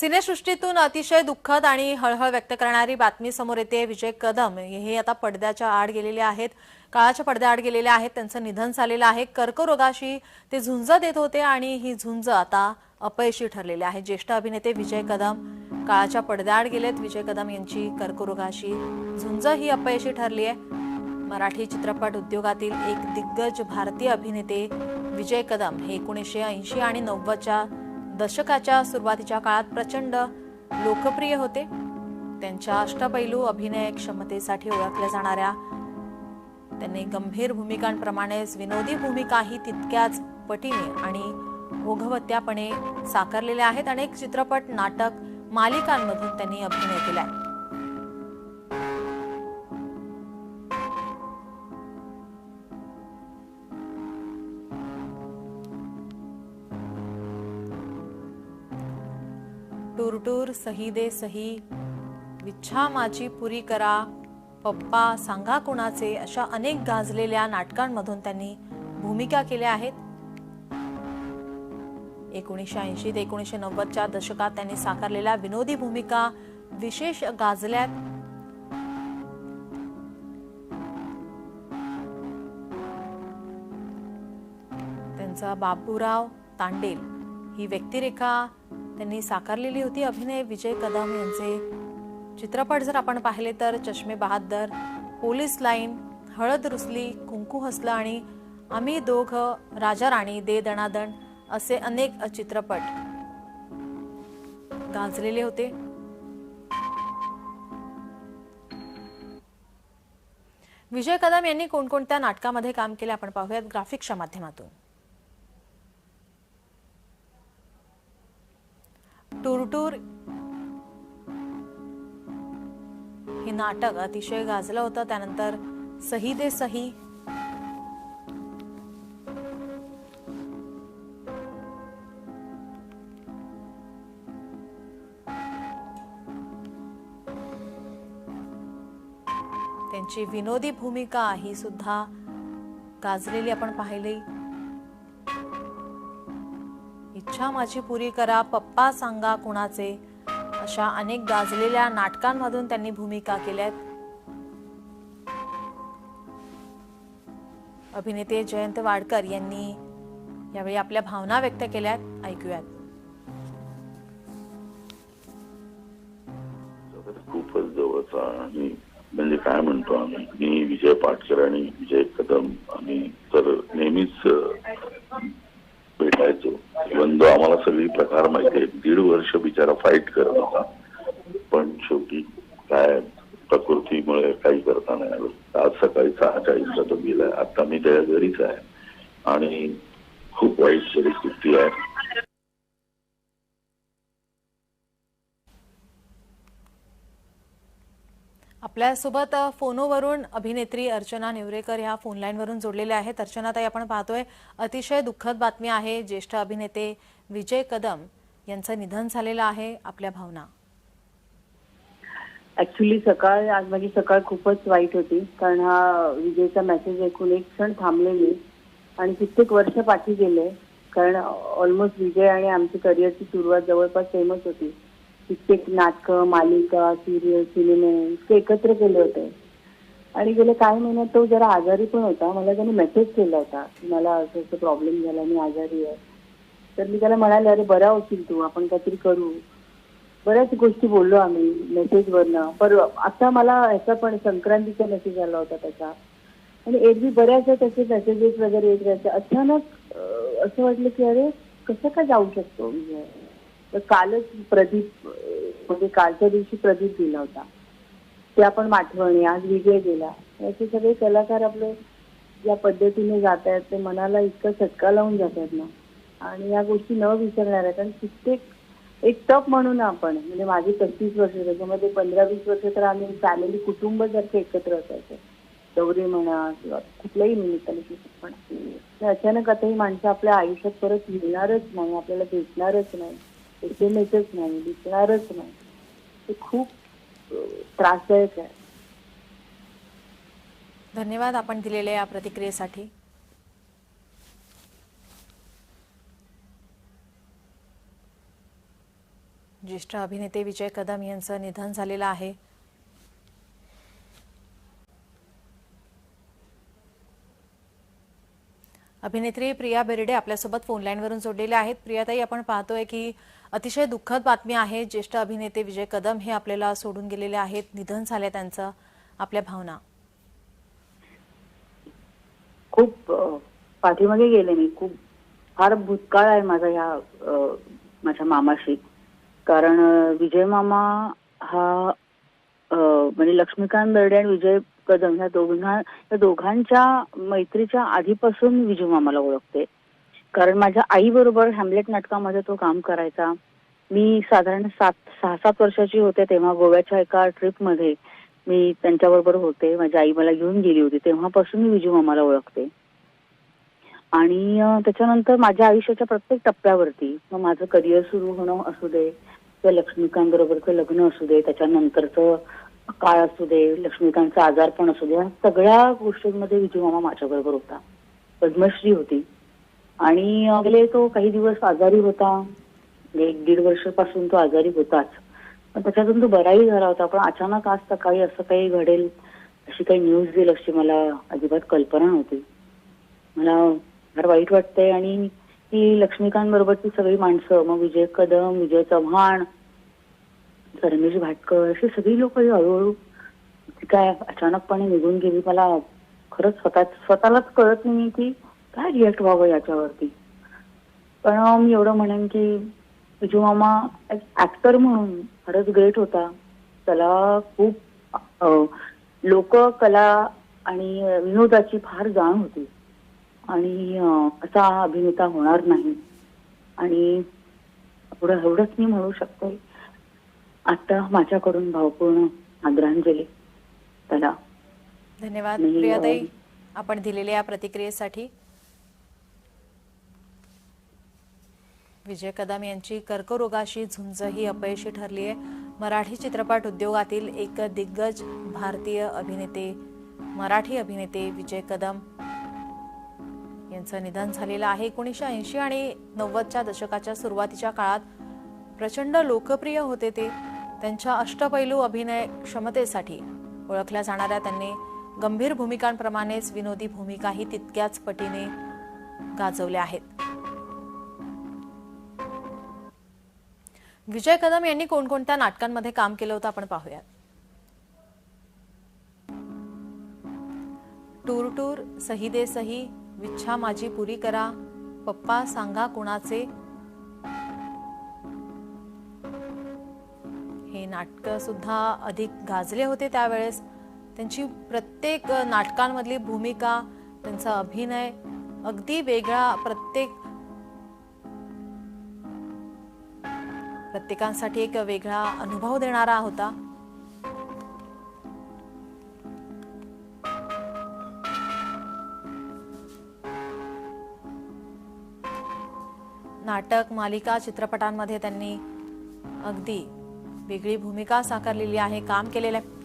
सिनेसृष्टीतून अतिशय दुःखद आणि हळहळ व्यक्त करणारी बातमी समोर येते. विजय कदम हे आता पडद्याच्या आड गेलेले आहेत. काळाच्या पडद्याआड गेलेले आहेत. त्यांचं निधन झालेलं आहे. कर्करोगाशी ते झुंज देत होते आणि ही झुंज आता अपयशी ठरलेली आहे. ज्येष्ठ अभिनेते विजय कदम काळाच्या पडद्याआड गेलेत. विजय कदम यांची कर्करोगाशी झुंज ही अपयशी ठरली आहे. मराठी चित्रपट उद्योगातील एक दिग्गज भारतीय अभिनेते विजय कदम हे एकोणीसशे ऐंशी आणि नव्वदच्या दशकाच्या सुरुवातीच्या काळात प्रचंड लोकप्रिय होते. त्यांच्या अष्टपैलू अभिनय क्षमतेसाठी ओळखल्या जाणाऱ्या त्यांनी गंभीर भूमिकांप्रमाणेच विनोदी भूमिकाही तितक्याच पटीने आणि ओघवत्यापणे साकारलेल्या आहेत. अनेक चित्रपट नाटक मालिकांमधून त्यांनी अभिनय केलाय. टूर सही दे सही. इच्छा माझी पुरी करा. पप्पा सांगा कुणाचे? अशा अनेक गाजलेल्या नाटकांमधून त्यांनी भूमिका केल्या आहेत. एकोणीसशे ऐंशी ते एकोणीसशे नव्वदच्या दशकात त्यांनी साकारलेल्या विनोदी भूमिका विशेष गाजल्यात. त्यांचा बाबूराव तांडेल ही व्यक्तिरेखा त्यांनी साकारलेली होती अभिनय विजय कदम यांचे. चित्रपट जर आपण पाहिले तर चष्मे बहादर पोलीस लाईन हळद रुसली कुंकू हसलं आणि आम्ही दोघ राजा राणी दे दणादण असे अनेक चित्रपट गाजलेले होते. विजय कदम यांनी कोणकोणत्या नाटकामध्ये काम केले आपण पाहूयात ग्राफिक्सच्या माध्यमातून. टूरटूर हे नाटक अतिशय गाजलं होतं त्यानंतर सही दे सही. त्यांची विनोदी भूमिका ही सुद्धा गाजलेली आपण पाहिली. इच्छा माझी पुरी करा पप्पा सांगा कुणाचे. अशा अनेक गाजलेल्या नाटकांमधून त्यांनी भूमिका केल्या अभिनेते जयंत वाडकर यांनी यावेळी आपल्या भावना व्यक्त केल्यात. ऐकूयात. खूपच जवळचा आणि म्हणजे काय म्हणतो आम्ही मी विजय पाटकर आणि विजय कदम आम्ही तर नेहमीच अं, इवन दो आम्हाला सगळी प्रकार माहिती आहे दीड वर्ष बिचारा फाईट करत होता. पण शेवटी काय प्रकृतीमुळे काही करता नाही आलो. आज सकाळी सहा चाळीसला तो गेलाय. आता मी त्याच्या घरीच आहे. आणि खूप वाईट परिस्थिती आहे. आपल्यासोबत फोनोवरून अभिनेत्री अर्चना नेवरेकर ह्या फोनलाईनवरून जोडलेल्या आहेत. अर्चना ताई आपण पाहतोय अतिशय दुःखद बातमी आहे. ज्येष्ठ अभिनेते विजय कदम यांचं निधन झालेलं आहे आपल्या भावना. ऍक्च्युली सकाळ आज माझी सकाळ खूपच वाईट होती. कारण हा विजयचा मेसेज ऐकून एक क्षण थांबलेली. आणि कित्येक वर्ष पाठी गेले. कारण ऑलमोस्ट विजय आणि आमची करिअरची सुरुवात जवळपास सेमच होती. कित्येक नाटकं मालिका सिरियल सिनेमे इतके एकत्र केले होते. आणि गेले काही महिन्यात तो जरा आजारी पण होता. मला त्याने मेसेज केला होता की मला असं असं प्रॉब्लेम झाला मी आजारी आहे. तर मी त्याला म्हणाले अरे बरा होशील तू आपण काहीतरी करू. बऱ्याच गोष्टी बोललो आम्ही मेसेजवरनं पर आता मला ह्याचा पण संक्रांतीचा मेसेज आला होता त्याचा. आणि एरवी बऱ्याच त्याचे मेसेजेस वगैरे येत राहायचे. अचानक असं वाटलं की अरे कसं काय जाऊ शकतो म्हणजे तर कालच प्रदीप म्हणजे कालच्या दिवशी प्रदीप दिला होता. ते आपण आठवणी आज विजय गेला. याचे सगळे कलाकार आपले या पद्धतीने जात आहेत ते मनाला इतकं चटका लावून जात आहेत ना. आणि या गोष्टी न विसरणार आहेत आणि कित्येक एक तप म्हणून आपण म्हणजे माझी पस्तीस वर्ष त्याच्यामध्ये पंधरा वीस वर्ष तर आम्ही फॅमिली कुटुंब सारखे एकत्र असायचं. गौरी म्हणा किंवा कुठल्याही निमित्ताने पण. अचानक आता ही माणसं आपल्या आयुष्यात परत येणारच नाही आपल्याला भेटणारच नाही. एसएमएसच नाही दिसणारच नाही. ते खूप त्रासदायक आहे. धन्यवाद आपण दिलेल्या या प्रतिक्रियेसाठी. ज्येष्ठ अभिनेते विजय कदम यांचं निधन झालेलं आहे. अभिनेत्री प्रिया बेर्डे आपल्यासोबत फोनलाईनवरून जोडलेल्या आहेत. प्रियाताई आपण पाहतोय की अतिशय दुःखद बातमी आहे. ज्येष्ठ अभिनेते विजय कदम हे आपल्याला सोडून गेलेले आहेत. निधन झाले त्यांचं. आपल्या भावना? खूप पाठीमागे गेले मी. खूप फार भूतकाळ आहे माझा ह्या माझ्या मामाशी. कारण विजय मामा हा म्हणजे लक्ष्मीकांत बेर्डे आणि विजय कदम ह्या दोघां या दोघांच्या मैत्रीच्या आधीपासून विजू मामाला ओळखते. कारण माझ्या आई बरोबर हॅमलेट नाटकामध्ये तो काम करायचा. मी साधारण सात सहा सात वर्षाची होते तेव्हा गोव्याच्या एका ट्रिपमध्ये मी त्यांच्याबरोबर होते. माझी आई मला घेऊन गेली होती. तेव्हापासून मी विजू मामाला ओळखते. आणि त्याच्यानंतर माझ्या आयुष्याच्या प्रत्येक टप्प्यावरती मग माझं करिअर सुरू होणं असू दे किंवा लक्ष्मीकांत बरोबरचं लग्न असू दे त्याच्यानंतरचं काळ असू दे लक्ष्मीकांतचा आजारपण असू दे सगळ्या गोष्टींमध्ये विजय मामा माझ्याबरोबर होता. पद्मश्री होती. आणि गेले तो काही दिवस आजारी होता. म्हणजे एक दीड वर्षापासून तो आजारी होताच. पण त्याच्यातून तो बराही झाला होता. पण अचानक आज सकाळी असं काही घडेल अशी काही न्यूज येईल अशी मला अजिबात कल्पना नव्हती. मला फार वाईट वाटतंय आणि ती लक्ष्मीकांत बरोबरची सगळी माणसं मग विजय कदम विजय चव्हाण रमेश भाटकर अशी सगळी लोक हळूहळू काय अचानकपणे निघून गेली. मला खरंच स्वतः स्वतःलाच कळत नाही की काय रिॲक्ट व्हावं याच्यावरती. पण मी एवढं म्हणेन की विजू मामा ऍक्टर म्हणून खरंच ग्रेट होता. त्याला खूप लोक कला आणि विनोदाची फार जाण होती. आणि असा अभिनेता होणार नाही. आणि एवढं एवढंच मी म्हणू शकते. आता माझ्याकडून भावपूर्ण आदरांजली. त्याला धन्यवाद प्रियाताई. अं, आपण दिलेल्या प्रतिक्रियेसाठी विजय कदम यांची कर्करोगाशी झुंज ही अपयशी ठरली आहे. मराठी चित्रपट उद्योगातील एक दिग्गज भारतीय अभिनेते मराठी अभिनेते विजय कदम यांचं निधन झालेलं आहे एकोणीसशे ऐंशी आणि नव्वदच्या दशकाच्या सुरुवातीच्या काळात. प्रचंड लोकप्रिय होते ते. त्यांच्या अष्टपैलू अभिनय क्षमतेसाठी ओळखल्या जाणाऱ्या त्यांनी गंभीर भूमिकांप्रमाणेच विनोदी भूमिकाही तितक्याच पटीने गाजवल्या आहेत. विजय कदम यांनी कोणकोणत्या नाटकांमध्ये काम केलं होतं आपण पाहूयात. टूर टूर सही दे सही विच्छा माझी पुरी करा पप्पा सांगा कुणाचे नाटकंसुद्धा अधिक गाजले होते त्यावेळेस. त्यांची प्रत्येक नाटकांमधली भूमिका त्यांचा अभिनय अगदी वेगळा. प्रत्येक प्रत्येकांसाठी एक वेगळा अनुभव देणारा होता. नाटक मालिका चित्रपटांमध्ये त्यांनी अगदी वेगळी भूमिका साकारलेली आहे काम केलेलं आहे.